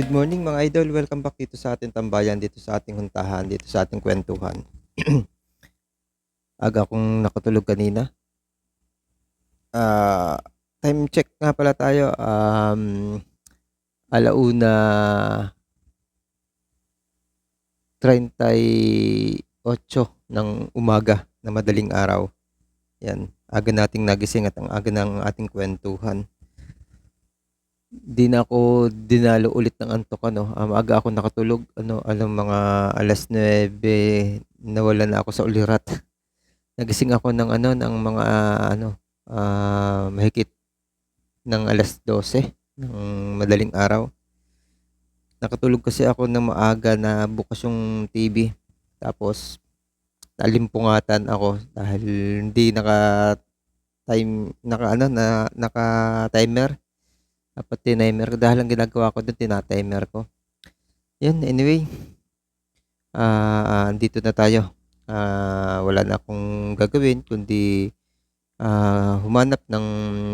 Good morning mga idol, welcome back dito sa ating tambayan, dito sa ating huntahan, dito sa ating kwentuhan. Aga akong nakatulog kanina. Ah, time check nga pala tayo. Um, alauna 38 ng umaga na madaling araw. Yan, aga nating nagising at ang aga ng ating kwentuhan. Di na ako dinalo ulit ng antok ano. Um, aga ako nakatulog ano, alam mga alas 9 nawala na ako sa ulirat. Nagising ako ng ano ng mga ah, ano ah, mahigit ng alas 12 ng madaling araw. Nakatulog kasi ako ng maaga na bukas yung TV. Tapos nalimpungatan ako dahil hindi naka time naka ano na naka timer. Dapat tinimer dahil ang ginagawa ko doon tina-timer ko. Yun, anyway. Ah, andito na tayo. Ah, wala na akong gagawin kundi ah, humanap ng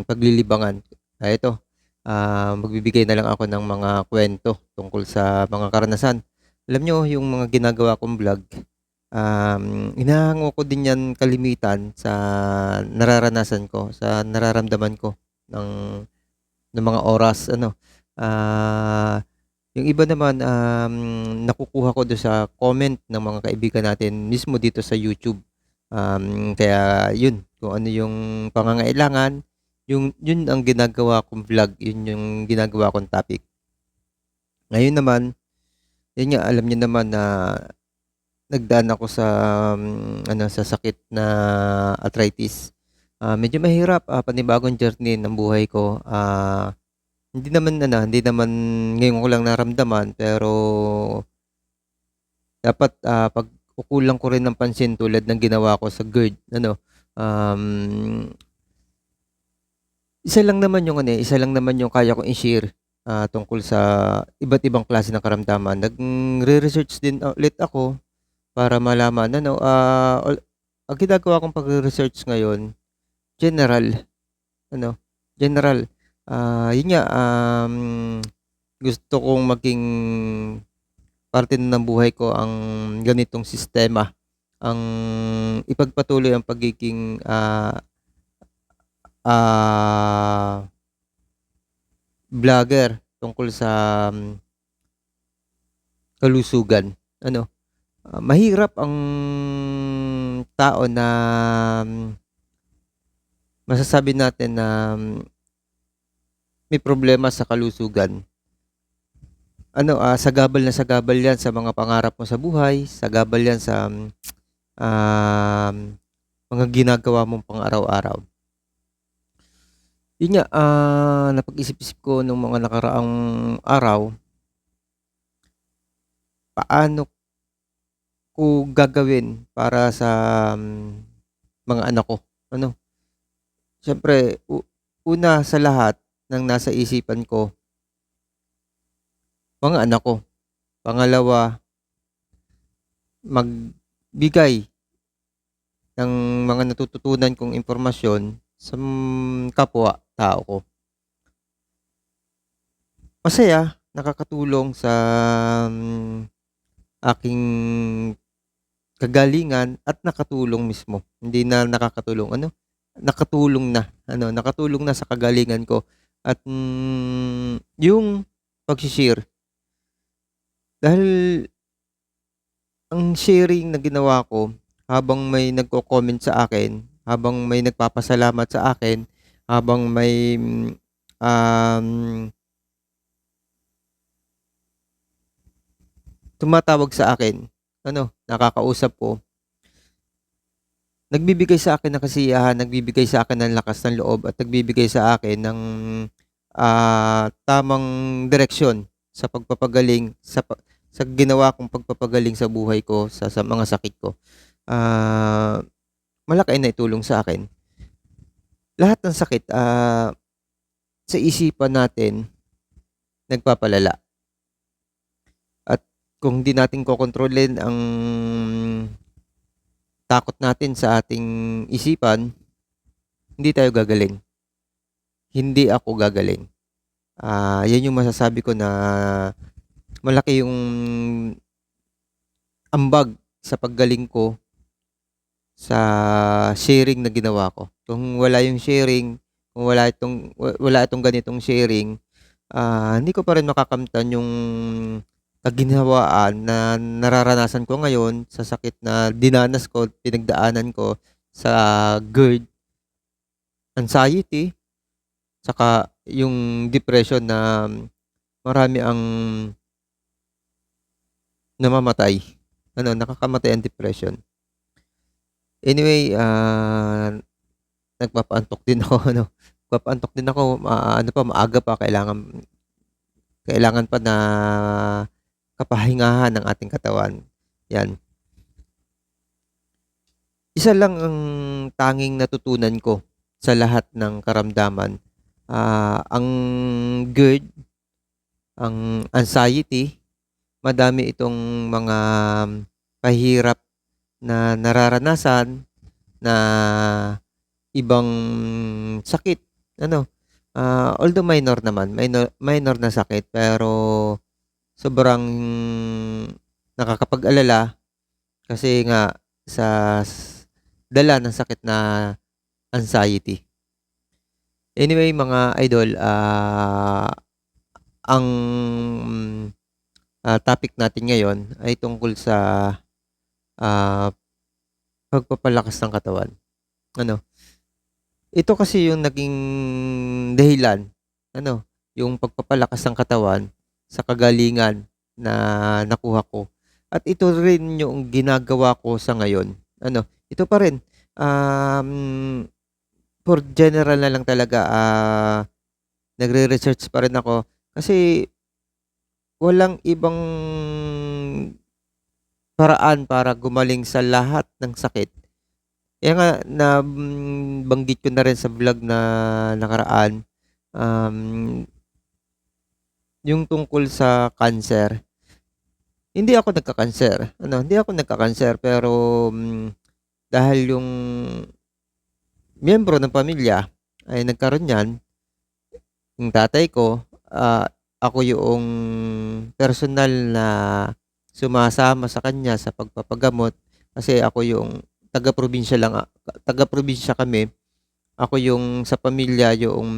paglilibangan. Ah, ito, ah, magbibigay na lang ako ng mga kwento tungkol sa mga karanasan. Alam nyo, yung mga ginagawa kong vlog, um, inahango ko din yan kalimitan sa nararanasan ko, sa nararamdaman ko ng ng mga oras ano ah yung iba naman um, nakukuha ko do sa comment ng mga kaibigan natin mismo dito sa YouTube. Um, kaya yun kung ano yung pangangailangan yung yun ang ginagawa kong vlog yun yung ginagawa kong topic. Ngayon naman yun nga alam niyo naman na nagdaan ako sa um, ano sa sakit na arthritis Ah, medyo mahirap, ah, panibagong journey ng buhay ko. Ah, hindi naman ano, hindi naman ngayon ko lang naramdaman pero dapat ah, pagkukulang ko rin ng pansin tulad ng ginawa ko sa GERD, ano. Um, isa lang naman yung ano, eh, isa lang naman yung kaya kong i-share ah, tungkol sa iba't ibang klase ng karamdaman. Nagre-research din ulit ako para malaman ano, ul- ang ginagawa kong pagre-research ngayon General, ano, general. Ah, yun nga, um, gusto kong maging parte ng buhay ko ang ganitong sistema. Ang ipagpatuloy ang pagiging ah ah, vlogger tungkol sa um, kalusugan. Ano, ah, mahirap ang tao na um, masasabi natin na um, may problema sa kalusugan. Ano, ah, sagabal na sagabal 'yan sa mga pangarap mo sa buhay, sagabal 'yan sa um, um, mga ginagawa mong pang-araw-araw. Yun nga, ah, napag-isip-isip ko nung mga nakaraang araw, paano ko gagawin para sa um, mga anak ko. Ano, Siyempre, una sa lahat ng nasa isipan ko, mga anak ko. Pangalawa, magbigay ng mga natututunan kong impormasyon sa m- kapwa-tao ko. Masaya, nakakatulong sa mm, aking kagalingan at nakatulong mismo. Hindi na nakakatulong ano, nakatulong na, ano, nakatulong na sa kagalingan ko at mm, yung pagsi-share. Dahil ang sharing na ginawa ko habang may nagko-comment sa akin, habang may nagpapasalamat sa akin, habang may um, tumatawag sa akin, ano, nakakausap ko, nagbibigay sa akin ng kasiyahan, nagbibigay sa akin ng lakas ng loob at nagbibigay sa akin ng ah, tamang direksyon sa pagpapagaling sa sa ginawa kong pagpapagaling sa buhay ko sa, sa mga sakit ko. Ah, malaki na itulong sa akin. Lahat ng sakit ah, sa isipan natin nagpapalala. At kung hindi natin kokontrolin ang takot natin sa ating isipan, hindi tayo gagaling. Hindi ako gagaling. Ah, yan yung masasabi ko na malaki yung ambag sa paggaling ko sa sharing na ginawa ko. Kung wala yung sharing, kung wala itong wa wala itong ganitong sharing, ah, hindi ko pa rin makakamtan yung kaginhawaan na nararanasan ko ngayon sa sakit na dinanas ko, pinagdaanan ko sa GERD, anxiety, tsaka yung depression na marami ang namamatay. Ano, nakakamatay ang depression. Anyway, ah, nagpapaantok din ako ano, nagpapaantok din ako, ah, ano pa maaga pa kailangan kailangan pa na kapahingahan ng ating katawan, 'yan. Isa lang ang tanging natutunan ko sa lahat ng karamdaman, ah, ang GERD, ang anxiety, madami itong mga pahirap na nararanasan na ibang sakit. Ano, ah, although minor naman, minor minor na sakit pero sobrang nakakapag-alala kasi nga sa dala ng sakit na anxiety. Anyway mga idol, ah, ang, ah, topic natin ngayon ay tungkol sa, ah, pagpapalakas ng katawan. Ano, ito kasi yung naging dahilan, ano, yung pagpapalakas ng katawan sa kagalingan na nakuha ko at ito rin yung ginagawa ko sa ngayon. Ano, ito pa rin, um, for general na lang talaga, ah, nagre-research pa rin ako kasi walang ibang paraan para gumaling sa lahat ng sakit. Kaya nga nabanggit ko na rin sa vlog na nakaraan, um, yung tungkol sa cancer. Hindi ako nagka-cancer, ano, hindi ako nagka-cancer pero, hmm, dahil yung miyembro ng pamilya ay nagkaroon niyan, yung tatay ko, ah, ako yoong personal na sumasama sa kanya sa pagpapagamot kasi ako yung taga-probinsya lang, taga-probinsya kami. Ako yung sa pamilya yoong,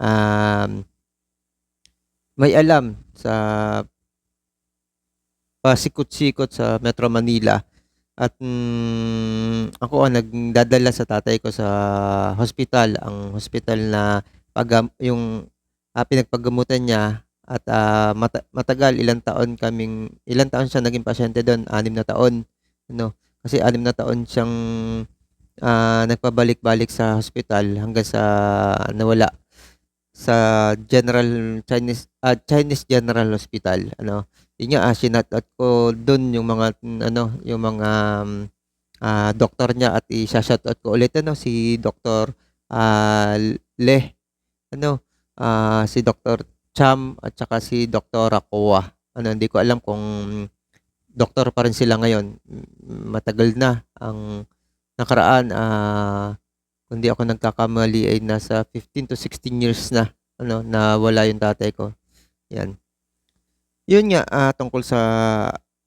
um may alam sa pasikot-sikot sa Metro Manila. At, hmm, ako ang nagdadala sa tatay ko sa hospital, ang hospital na pagam yung, ah, pinagpagamutan niya at, ah, mata matagal ilang taon kaming ilang taon siya naging pasyente dun, 6 na taon, ano. Kasi 6 na taon siyang, ah, nagpabalik-balik sa hospital hanggang sa nawala sa General Chinese, ah, Chinese General Hospital, ano. Yun nga, ah, shinout-out ko dun yung mga ano, yung mga, ah, doktor niya at isha-shoutout ko ulit ano, si Doktor, ah, Leh, ano, ah, si Doktor Cham at saka si Doktora Kowa. Ano, hindi ko alam kung doktor pa rin sila ngayon, matagal na ang nakaraan, ah, kung di ako nagkakamali ay nasa 15 to 16 years na, ano, nawala yung tatay ko, 'yan. Yun nga, ah, tungkol sa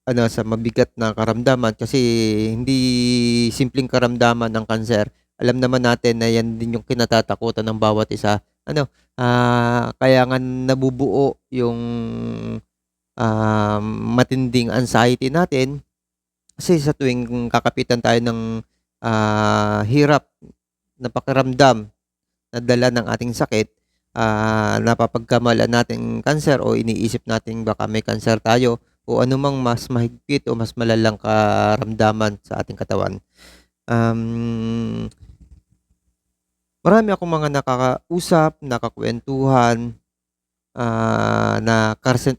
ano, sa mabigat na karamdaman kasi hindi simpleng karamdaman ang kanser. Alam naman natin na yan din yung kinatatakutan ng bawat isa, ano, ah, kaya nga nabubuo yung, um, matinding anxiety natin kasi sa tuwing kakapitan tayo ng, ah, hirap na pakiramdam na dala ng ating sakit, ah, napapagkamalan nating kanser o iniisip nating baka may kanser tayo o anumang mas mahigpit o mas malalang karamdaman sa ating katawan. Um marami akong mga nakakausap, nakakwentuhan, ah, na karsen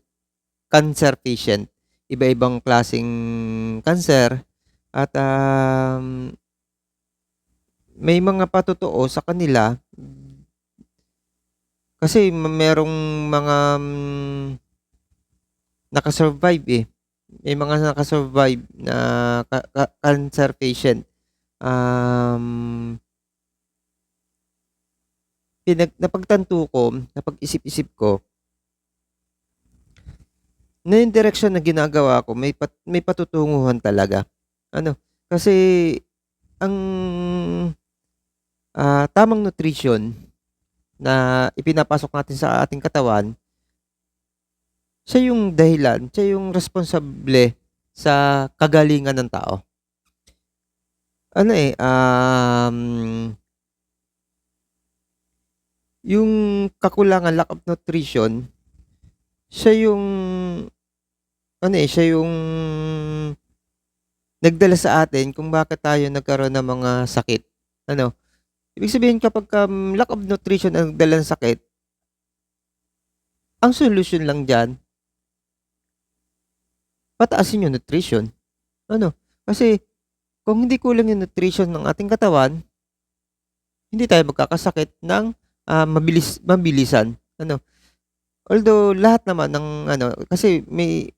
cancer patient, iba-ibang klaseng kanser at, um may mga patotoo sa kanila. Kasi merong mga, hmm, naka-survive, eh. May mga naka-survive na ka ka cancer patient. Um pinag napagtanto ko, napag-isip-isip ko na yung direksyon na ginagawa ko may pat may patutunguhan talaga. Ano, kasi ang, ah, tamang nutrition na ipinapasok natin sa ating katawan siya yung dahilan, siya yung responsable sa kagalingan ng tao. Ano, eh, um yung kakulangan, lack of nutrition, siya yung ano, eh, siya yung nagdala sa atin kung bakit tayo nagkaroon ng mga sakit. Ano, ibig sabihin kapagka lack of nutrition ang nagdala ng sakit ang solusyon lang diyan pataasin yung nutrition. Ano, kasi kung hindi kulang yung nutrition ng ating katawan, hindi tayo magkakasakit ng, ah, mabilis mabilisan, ano. Although lahat naman ng ano, kasi may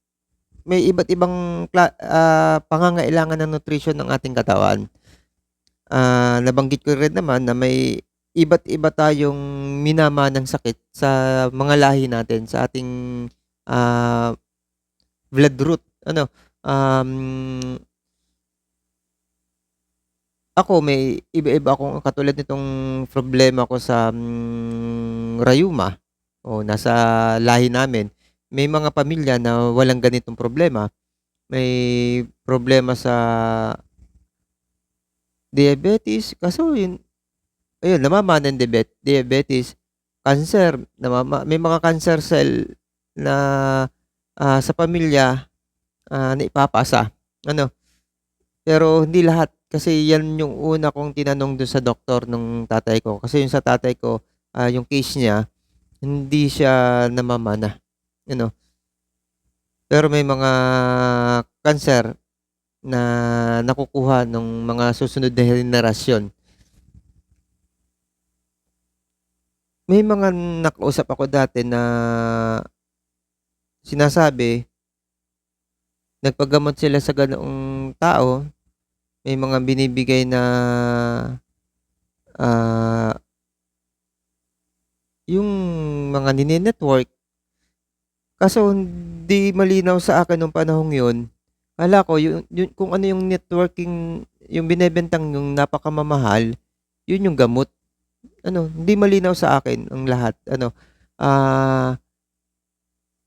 may iba't ibang ah, pangangailangan ng nutrition ng ating katawan. Ah, nabanggit ko rin naman na may iba't iba tayong minamanang sakit sa mga lahi natin, sa ating, ah, blood root, ano, um ako may iba-iba akong katulad nitong problema ko sa, hmm, rayuma, o nasa lahi namin. May mga pamilya na walang ganitong problema. May problema sa diabetes, kaso yun ayun namamana ng diabetes, cancer, namama may mga cancer cell na, ah, sa pamilya, ah, na ipapasa, ano. Pero hindi lahat, kasi yan yung una kong tinanong dun sa doktor nung tatay ko. Kasi yung sa tatay ko, ah, yung case niya, hindi siya namamana, ano. Pero may mga cancer na nakukuha nung mga susunod na henerasyon. May mga nakausap ako dati na sinasabi nagpagamot sila sa ganoong tao, may mga binibigay na, ah yung mga nine-network. Kaso hindi malinaw sa akin nung panahong yun, akala ko yun yun kung ano yung networking yung binebentang yung napakamamahal, yun yung gamot. Ano, hindi malinaw sa akin ang lahat, ano, ah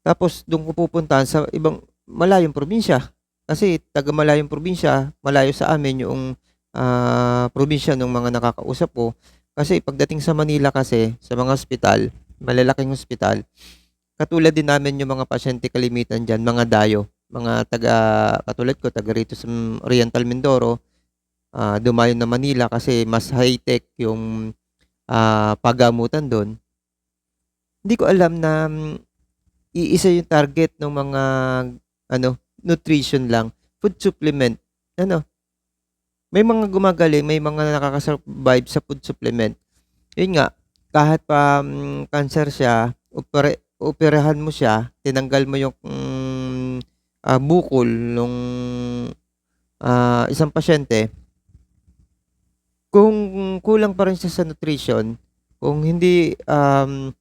tapos dun ko pupuntahan sa ibang malayong probinsya. Kasi taga malayong probinsya, malayo sa amin yung, ah, probinsya nung mga nakakausap ko. Kasi pagdating sa Manila kasi, sa mga ospital, malalaking ospital, katulad din namin yung mga pasyente kalimitan diyan, mga dayo, mga taga katulad ko, taga rito sa Oriental Mindoro, ah, dumayo ng Manila kasi mas high-tech yung, ah, paggamutan dun. Hindi ko alam na iisa yung target nung mga ano, nutrition lang, food supplement, ano. May mga gumagaling, may mga nakaka-survive sa food supplement. Yun nga, kahit pa, hmm, cancer siya, opere operahan mo siya, tinanggal mo yung, hmm, ah, bukol nung, ah, isang pasyente kung kulang pa rin siya sa nutrition, kung hindi, um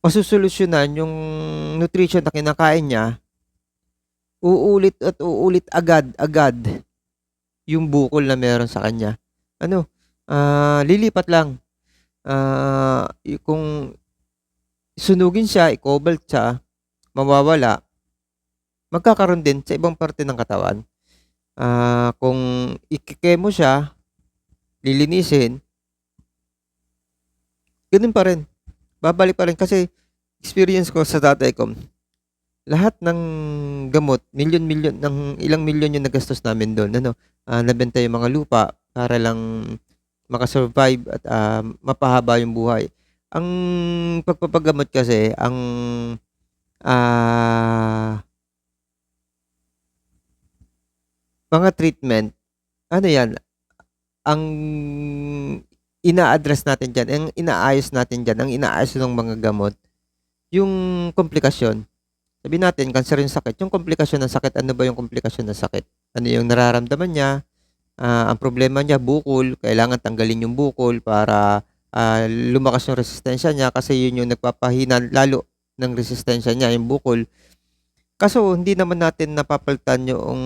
masosolusyunan yung nutrition na kinakain niya, uulit at uulit agad-agad yung bukol na meron sa kanya. Ano, ah, lilipat lang. Ah, kung sunugin siya, i-cobalt siya, mawawala, magkakaroon din sa ibang parte ng katawan. Ah, kung iki-kemo siya, lilinisin ganun pa rin. Babalik pa rin kasi experience ko sa tatay ko, lahat ng gamot, milyon-milyon ng ilang milyon yung nagastos namin dun ano, ah, nabenta yung mga lupa para lang maka-survive at, ah, mapahaba yung buhay. Ang pagpapagamot kasi ang, ah mga treatment, ano yan, ang ina-address natin diyan, ang inaayos natin diyan, ang inaayos ng mga gamot, yung komplikasyon. Sabihin natin cancer yung sakit, yung komplikasyon ng sakit, ano ba yung komplikasyon ng sakit? Ano yung nararamdaman niya? Ah, ang problema niya bukol, kailangan tanggalin yung bukol para, ah, lumakas yung resistensya niya kasi yun yung nagpapahina lalo ng resistensya niya, yung bukol. Kaso hindi naman natin napapalitan yoong,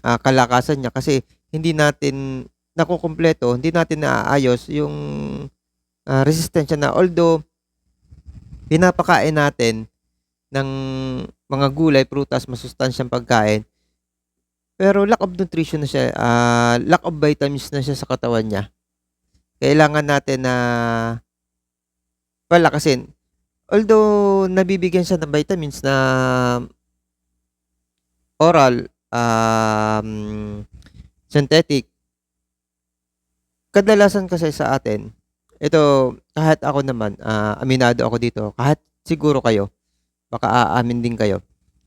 ah, kalakasan niya kasi hindi natin nakukumpleto, hindi natin naaayos yung, ah, resistensya na although pinapakain natin ng mga gulay, prutas, masustansyang pagkain. Pero lack of nutrition na siya, ah, lack of vitamins na siya sa katawan niya. Kailangan natin na palakasin. Although nabibigyan siya ng vitamins na oral, um, synthetic. Kadalasan kasi sa atin, ito kahit ako naman, ah, aminado ako dito, kahit siguro kayo, baka aamin din kayo,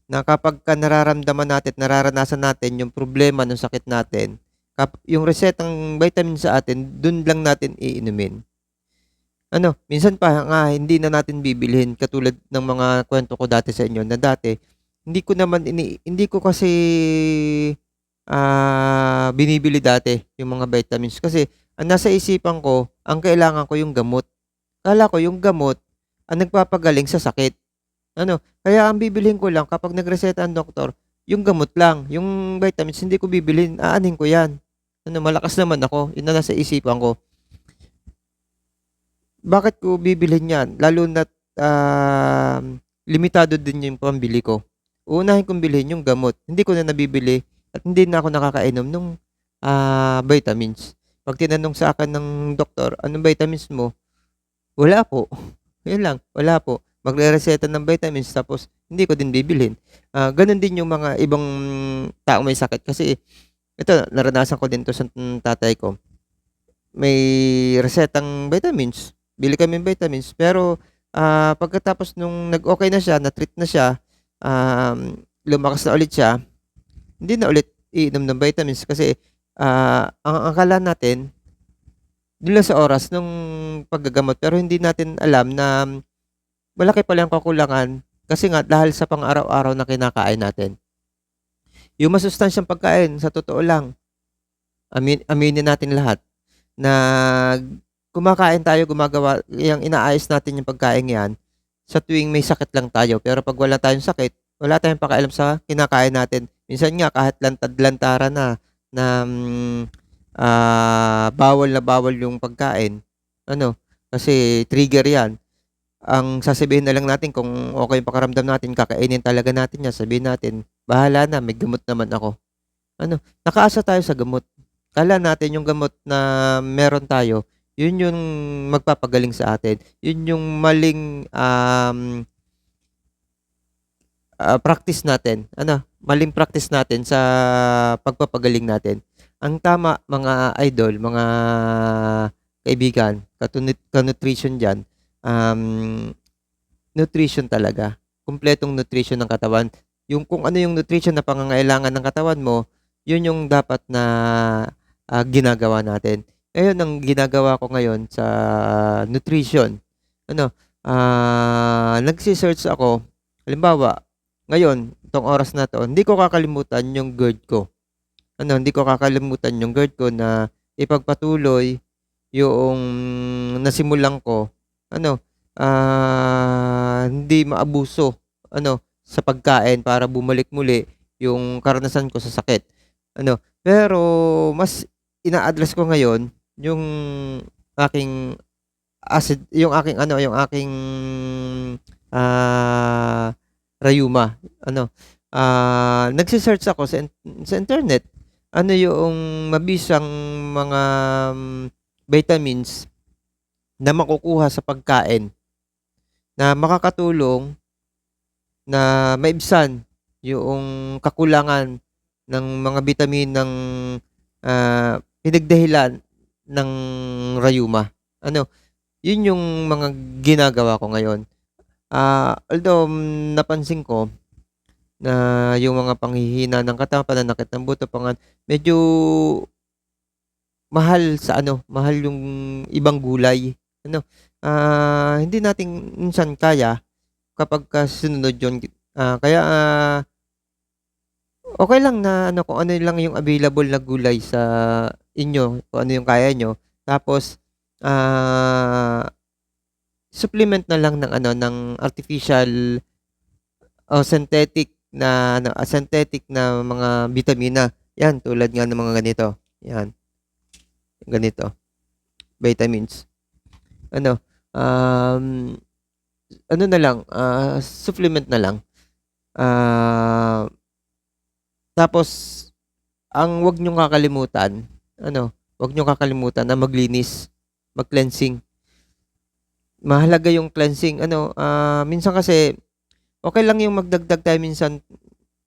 na kapagka nararamdaman natin, nararanasan natin yung problema ng sakit natin, kap yung resetang vitamin sa atin, dun lang natin iinumin. Ano, minsan pa nga hindi na natin bibilhin katulad ng mga kwento ko dati sa inyo na dati, hindi ko naman ini hindi ko kasi, ah, binibili dati yung mga vitamins kasi ang nasa isipan ko, ang kailangan ko yung gamot. Akala ko yung gamot ang nagpapagaling sa sakit. Ano, kaya ang bibilhin ko lang kapag nagreseta ang doktor, yung gamot lang, yung vitamins hindi ko bibilhin, aanhin ko 'yan. Ano, malakas naman ako, yun na nasa isipan ko. Bakit ko bibilhin 'yan? Lalo na't, um, limitado din yung pambili ko. Uunahin kong bilhin yung gamot, hindi ko na nabibili at hindi na ako nakakainom nung, ah, vitamins. 'Pag tinanong sa akin ng doktor, "Anong vitamins mo?" "Wala po." Yun lang, "Wala po." Magrereseta ng vitamins tapos hindi ko din bibilhin. Ah, gano'n din yung mga ibang taong may sakit kasi ito naranasan ko din 'to sa tatay ko. May resetang vitamins, bili kaming vitamins pero, ah, pagkatapos nung nag-okey na siya, na-treat na siya, um, lumakas na ulit siya, hindi na ulit iinom ng vitamins kasi, ah, ang akala natin dun lang sa oras nung paggagamot pero hindi natin alam na malaki pala yung kakulangan kasi nga dahil sa pang-araw-araw na kinakain natin. Yung masustansyang pagkain sa totoo lang, amin aminin natin lahat na kumakain tayo, gumagawa yang inaayos natin yung pagkaing 'yan sa tuwing may sakit lang tayo. Pero 'pag wala tayong sakit, wala tayong pakialam sa kinakain natin. Minsan nga kahit lantad-lantaran na na, hmm, ah, bawal na bawal yung pagkain, ano, kasi trigger 'yan. Ang sasabihin na lang natin kung okey yung pakiramdam natin, kakainin talaga natin 'yan, sabihin natin, "Bahala na, may gamot naman ako." Ano, nakaasa tayo sa gamot. Akala natin yung gamot na meron tayo, yun yung magpapagaling sa atin. Yun yung maling, um ah, practice natin, ano, maling practice natin sa pagpapagaling natin. Ang tama mga idol, mga kaibigan, ka-nutrition diyan, um, nutrition talaga. Kumpletong nutrition ng katawan. Yung kung ano yung nutrition na pangangailangan ng katawan mo, yun yung dapat na, ah, ginagawa natin. Ngayon ang ginagawa ko ngayon sa nutrition, ano, ah, nagse-search ako. Halimbawa, ngayon, itong oras na 'to, hindi ko kakalimutan yung GERD ko. Ano, hindi ko kakalimutan yung GERD ko na ipagpatuloy yoong nasimulan ko, ano, ah, hindi maabuso, ano, sa pagkain para bumalik muli yung karanasan ko sa sakit, ano. Pero mas ina-address ko ngayon yung aking acid yung aking ano, yung aking, ah, rayuma, ano, ah, nagse-search ako sa sa internet, ano yoong mabisang mga vitamins na makukuha sa pagkain na makakatulong na maibsan yoong kakulangan ng mga bitaminang, ah, pinagdahilan ng rayuma. Ano, yun yung mga ginagawa ko ngayon. Ah, although napansin ko na yung mga panghihina ng katawan, pananakit ng buto, pangan medyo mahal sa ano, mahal yung ibang gulay, ano. Ah, hindi natin minsan kaya kapagka sinunod yun, ah, kaya, ah okey lang na ano, kung ano lang yung available na gulay sa inyo, kung ano yung kaya niyo. Tapos, ah supplement na lang ng ano, ng artificial o synthetic na ano, ah, synthetic na mga bitamina. Yan, tulad nga ng mga ganito. Yan. Ganito. Vitamins. Ano, um, ano na lang, ah, supplement na lang. Ah, tapos, ang wag niyong kakalimutan, ano, wag niyong kakalimutan na maglinis, mag-cleansing. Mahalaga yung cleansing. Ano, ah, minsan kasi, okay lang yung magdagdag tayo minsan,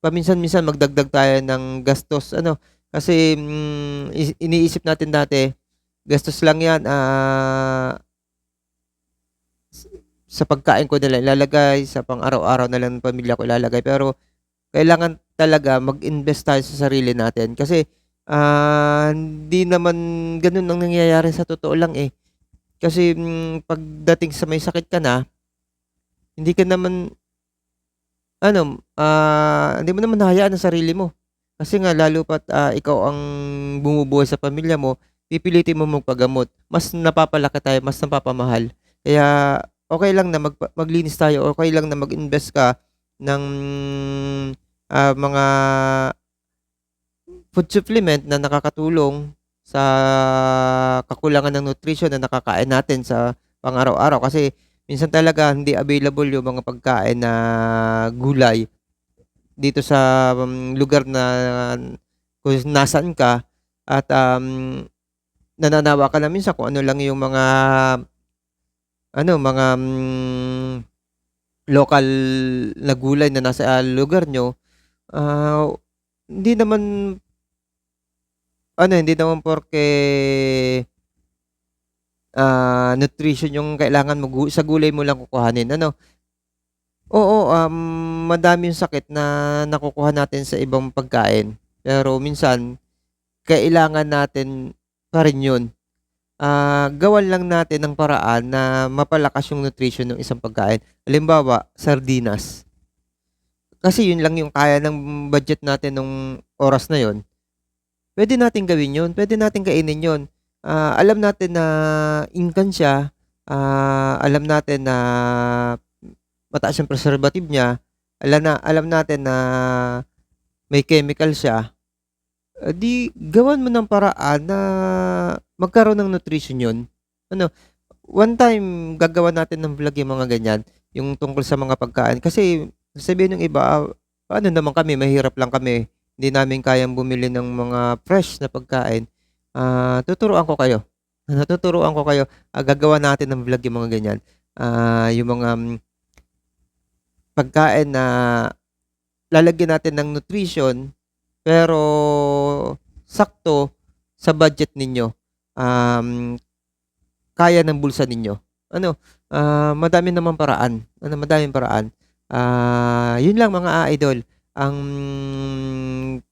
paminsan-minsan magdagdag tayo ng gastos. Ano, kasi mm, is- iniisip natin dati, gastos lang yan, ah, sa pagkain ko nila ilalagay, sa pang-araw-araw na lang ng pamilya ko ilalagay. Pero, kailangan talaga mag-invest tayo sa sarili natin. Kasi, ah, hindi naman ganun ang nangyayari sa totoo lang eh. Kasi, mm, pagdating sa may sakit ka na, hindi ka naman, ano, ah, hindi mo naman hahayaan ang sarili mo. Kasi nga, lalo pat ah, ikaw ang bumubuhay sa pamilya mo, pipilitin mo magpagamot. Mas napapalaki tayo, mas napapamahal. Kaya, okay lang na magpa- maglinis tayo, okay lang na mag-invest ka ng ah, mga food supplement na nakakatulong sa kakulangan ng nutrition na nakakain natin sa pang-araw-araw. Kasi minsan talaga hindi available yung mga pagkain na gulay dito sa um, lugar na kung nasaan ka at um, nananawa ka na minsan kung ano lang yung mga ano mga mm, local na gulay na nasa lugar nyo ah, hindi naman ano hindi naman porke ah, nutrition yung kailangan mo sa gulay mo lang kukuhanin ano oo um, madami yung sakit na nakukuha natin sa ibang pagkain pero minsan kailangan natin pa rin yun ah, gawan lang natin ng paraan na mapalakas yung nutrition ng isang pagkain. Halimbawa, sardinas. Kasi yun lang yung kaya ng budget natin nung oras na yon. Pwede natin gawin yun. Pwede natin kainin yun. Ah, alam natin na inkan siya. Ah, alam natin na mataas yung preservative niya. Alam, na, alam natin na may chemical siya. Eh, di gawan mo ng paraan na magkaroon ng nutrition yun. Ano, one time gagawa natin ng vlog yung mga ganyan, yung tungkol sa mga pagkain. Kasi sabihin ng iba, ah, paano naman kami, mahirap lang kami, hindi namin kayang bumili ng mga fresh na pagkain. Ah, tuturuan ko kayo. Natuturuan ko kayo, ah, gagawa natin ng vlog yung mga ganyan. Ah, yung mga mm, pagkain na lalagyan natin ng nutrition pero sakto sa budget ninyo. Um, kaya ng bulsa ninyo. Ano, ah, madami naman paraan. Ano, madaming paraan. Ah, yun lang mga idol. Ang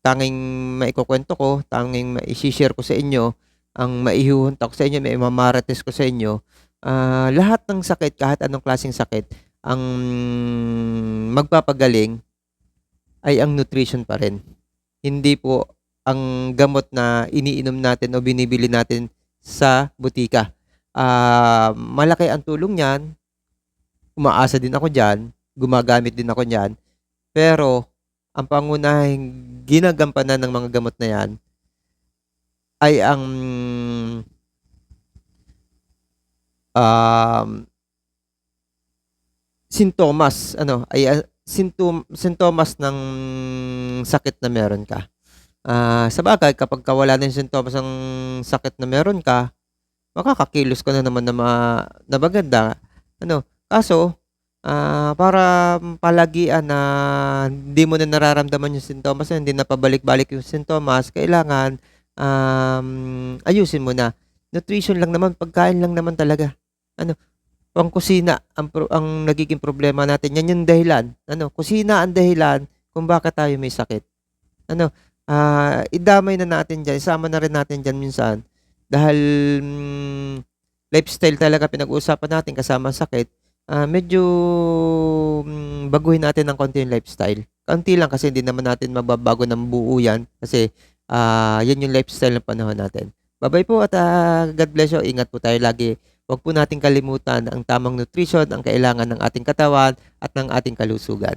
tanging maikukwento ko, tanging mai-share ko sa inyo, ang maihuhunta ko sa inyo, may mamarates ko sa inyo, ah, lahat ng sakit, kahit anong klaseng sakit, ang magpapagaling ay ang nutrition pa rin. Hindi po ang gamot na iniinom natin o binibili natin sa butika. Ah, malaki ang tulong niyan. Umaasa din ako diyan, gumagamit din ako niyan. Pero ang pangunahing ginagampanan ng mga gamot na 'yan ay ang um, sintomas ano ay ah, sintom sintomas ng sakit na meron ka. Ah, sa bagay kapag wala na yung sintomas ng sakit na meron ka, makakakilos ka na naman na, ma, na maganda. Ano, kaso, ah, para palagian na hindi mo na nararamdaman yung sintomas, hindi na pabalik-balik yung sintomas, kailangan um, ayusin mo na. Nutrition lang naman, pagkain lang naman talaga. Ano, pang kusina ang, pro- ang nagiging problema natin. Yan yung dahilan. Ano, kusina ang dahilan kung bakit tayo may sakit. Ano, ah, idamay na natin dyan, isama na rin natin dyan minsan. Dahil mm, lifestyle talaga pinag-uusapan natin kasama ang sakit, uh, medyo mm, baguhin natin ng konti yung lifestyle. Konti lang kasi hindi naman natin mababago ng buo yan kasi ah, uh, yan yung lifestyle ng panahon natin. Bye-bye po at uh, God bless you. Ingat po tayo lagi. Huwag po natin kalimutan ang tamang nutrition, ang kailangan ng ating katawan at ng ating kalusugan.